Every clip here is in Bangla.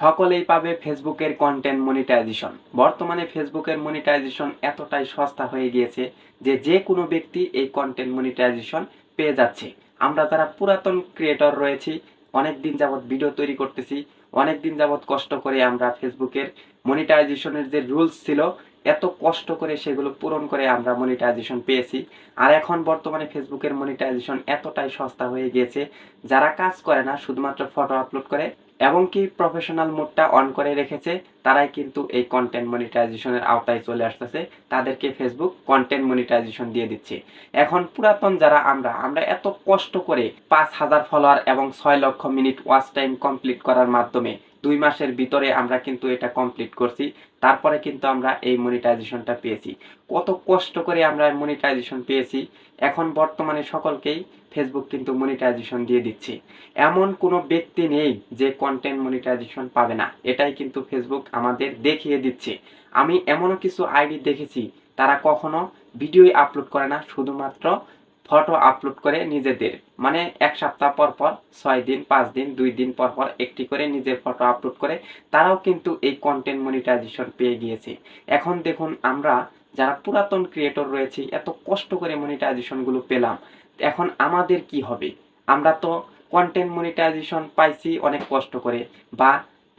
সকলেই পাবে ফেসবুকের কন্টেন্ট মনিটাইজেশন বর্তমানে ফেসবুকের মনিটাইজেশন এতটাই সস্তা হয়ে গিয়েছে যে যে কোনো ব্যক্তি এই কন্টেন্ট মনিটাইজেশন পেয়ে যাচ্ছে। আমরা যারা পুরাতন ক্রিয়েটর রয়েছি অনেক দিন যাবৎ ভিডিও তৈরি করতেছি অনেক দিন যাবৎ কষ্ট করে আমরা ফেসবুকের মনিটাইজেশনের যে রুলস ছিল এত কষ্ট করে সেগুলো পূরণ করে আমরা মনিটাইজেশন পেয়েছি। আর এখন বর্তমানে ফেসবুকের মনিটাইজেশন এতটাই সস্তা হয়ে গিয়েছে, যারা কাজ করে না, শুধুমাত্র ফটো আপলোড করে এবং কি প্রফেশনাল মোডটা অন করে রেখেছে, তারাই কিন্তু এই কন্টেন্ট মনিটাইজেশনের আওতায় চলে আসতেছে, তাদেরকে ফেসবুক কন্টেন্ট মনিটাইজেশন দিয়ে দিচ্ছে। এখন পুরাতন যারা আমরা আমরা এত কষ্ট করে পাঁচ হাজার ফলোয়ার এবং ছয় লক্ষ মিনিট ওয়াচ টাইম কমপ্লিট করার মাধ্যমে দুই মাসের ভিতরে আমরা কিন্তু এটা কমপ্লিট করছি। তারপরে কিন্তু আমরা এই মনিটাইজেশনটা পেয়েছি। কত কষ্ট করে আমরা মনিটাইজেশন পেয়েছি। এখন বর্তমানে সকলকেই ফেসবুক কিন্তু মনিটাইজেশন দিয়ে দিচ্ছে। এমন কোনো ব্যক্তি নেই যে কন্টেন্ট মনিটাইজেশন পাবে না। এটাই কিন্তু ফেসবুক আমাদের দেখিয়ে দিচ্ছে। আমি এমনও কিছু আইডি দেখেছি, তারা কখনো ভিডিও আপলোড করে না। শুধুমাত্র ফটো আপলোড করে নিজেদের। মানে এক সপ্তাহ পর পর, ছয় দিন, পাঁচ দিন, দুই দিন পর পর একটি করে নিজের ফটো আপলোড করে তারাও কিন্তু এই কন্টেন্ট মনিটাইজেশন পেয়ে গিয়েছে। এখন দেখুন আমরা যারা পুরাতন ক্রিয়েটর রয়েছে, এত কষ্ট করে মনিটাইজেশনগুলো পেলাম। এখন আমাদের কি হবে? আমরা তো কন্টেন্ট মনিটাইজেশন পাইছি অনেক কষ্ট করে। বা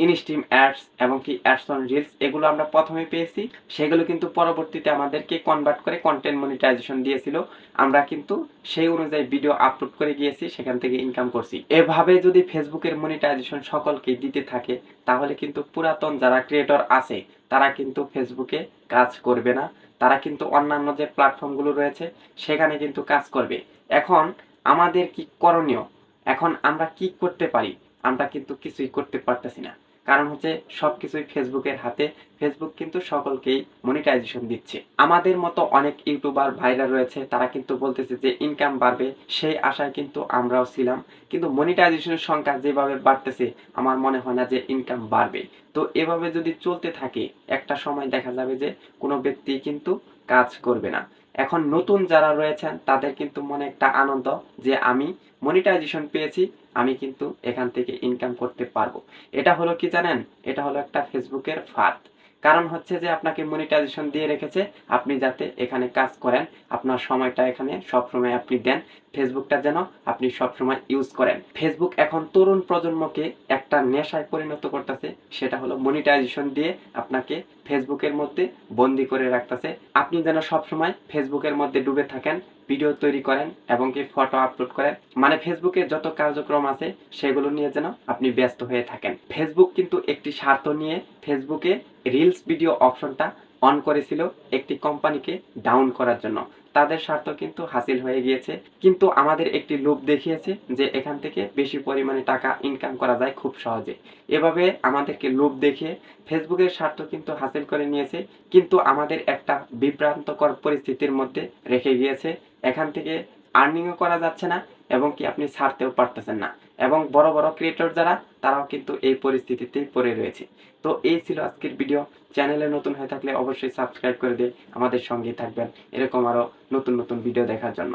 ইনস্ট্রিম অ্যাডস এবং কি অ্যাডস অন রিলস এগুলো আমরা প্রথমে পেয়েছি। সেগুলো কিন্তু পরবর্তীতে আমাদেরকে কনভার্ট করে কন্টেন্ট মনিটাইজেশন দিয়েছিল। আমরা কিন্তু সেই অনুযায়ী ভিডিও আপলোড করে গিয়েছি, সেখান থেকে ইনকাম করছি। এভাবে যদি ফেসবুকের মনিটাইজেশন সকলকে দিতে থাকে, তাহলে কিন্তু পুরাতন যারা ক্রিয়েটর আছে, তারা কিন্তু ফেসবুকে কাজ করবে না। তারা কিন্তু অন্যান্য যে প্ল্যাটফর্মগুলো রয়েছে, সেখানে কিন্তু কাজ করবে। এখন আমাদের কি করণীয়? এখন আমরা কি করতে পারি? আমরা কিন্তু কিছুই করতে পারতেছি না। কারণ হচ্ছে সবকিছুই ফেসবুকের হাতে। ফেসবুক কিন্তু সকলকেই মনিটাইজেশন দিচ্ছে। আমাদের মতো অনেক ইউটিউবার ভাইরা রয়েছে, তারা কিন্তু বলতেছে যে ইনকাম বাড়বে, সেই আশায় কিন্তু আমরাও ছিলাম। কিন্তু মনিটাইজেশনের সংখ্যা যেভাবে বাড়তেছে, আমার মনে হয় না যে ইনকাম বাড়বে। তো এভাবে যদি চলতে থাকে, একটা সময় দেখা যাবে যে কোনো ব্যক্তি কিন্তু কাজ করবে না। এখন নতুন যারা রয়েছেন, তাদের কিন্তু মনে একটা আনন্দ যে আমি মনিটাইজেশন পেয়েছি, আমি কিন্তু এখান থেকে ইনকাম করতে পারব। এটা হলো কি জানেন? এটা হলো একটা ফেসবুকের ফাঁদ। কারণ হচ্ছে যে আপনাকে মনিটাইজেশন দিয়ে রেখেছে, আপনি যাতে এখানে কাজ করেন, আপনার সময়টা এখানে সবসময় আপনি দেন, ফেসবুকটা যেন আপনি সবসময় ইউজ করেন। ফেসবুক এখন তরুণ প্রজন্মকে একটা নেশায় পরিণত করতেছে, সেটা হলো মনিটাইজেশন দিয়ে আপনাকে ফেসবুকের মধ্যে বন্দি করে রাখতেছে। আপনি যেন সবসময় ফেসবুকের মধ্যে ডুবে থাকেন ভিডিও তৈরি করেন এবং কি ফটো আপলোড করেন। মানে ফেসবুকে যত কার্যক্রম আছে, সেগুলো নিয়ে যেন আপনি ব্যস্ত হয়ে থাকেন। ফেসবুক কিন্তু একটি স্বার্থ নিয়ে ফেসবুকে রিলস ভিডিও অপশনটা অন করেছিল একটি কোম্পানিকে ডাউন করার জন্য। তাদের স্বার্থ কিন্তু হাসিল হয়ে গিয়েছে। কিন্তু আমাদের একটি লোভ দেখিয়েছে যে এখান থেকে বেশি পরিমাণে টাকা ইনকাম করা যায় খুব সহজে। এভাবে আমাদেরকে লোভ দেখিয়ে ফেসবুকের স্বার্থ কিন্তু হাসিল করে নিয়েছে। কিন্তু আমাদের একটা বিভ্রান্তকর পরিস্থিতির মধ্যে রেখে গিয়েছে। এখান থেকে আর্নিংও করা যাচ্ছে না এবং কি আপনি ছাড়তেও পারতেছেন না। এবং বড় বড় ক্রিয়েটর যারা, তারাও কিন্তু এই পরিস্থিতিতেই পড়ে রয়েছে। তো এই ছিল আজকের ভিডিও চ্যানেলে নতুন হয়ে থাকলে অবশ্যই সাবস্ক্রাইব করে দিয়ে আমাদের সঙ্গেই থাকবেন। এরকম আরও নতুন নতুন ভিডিও দেখার জন্য।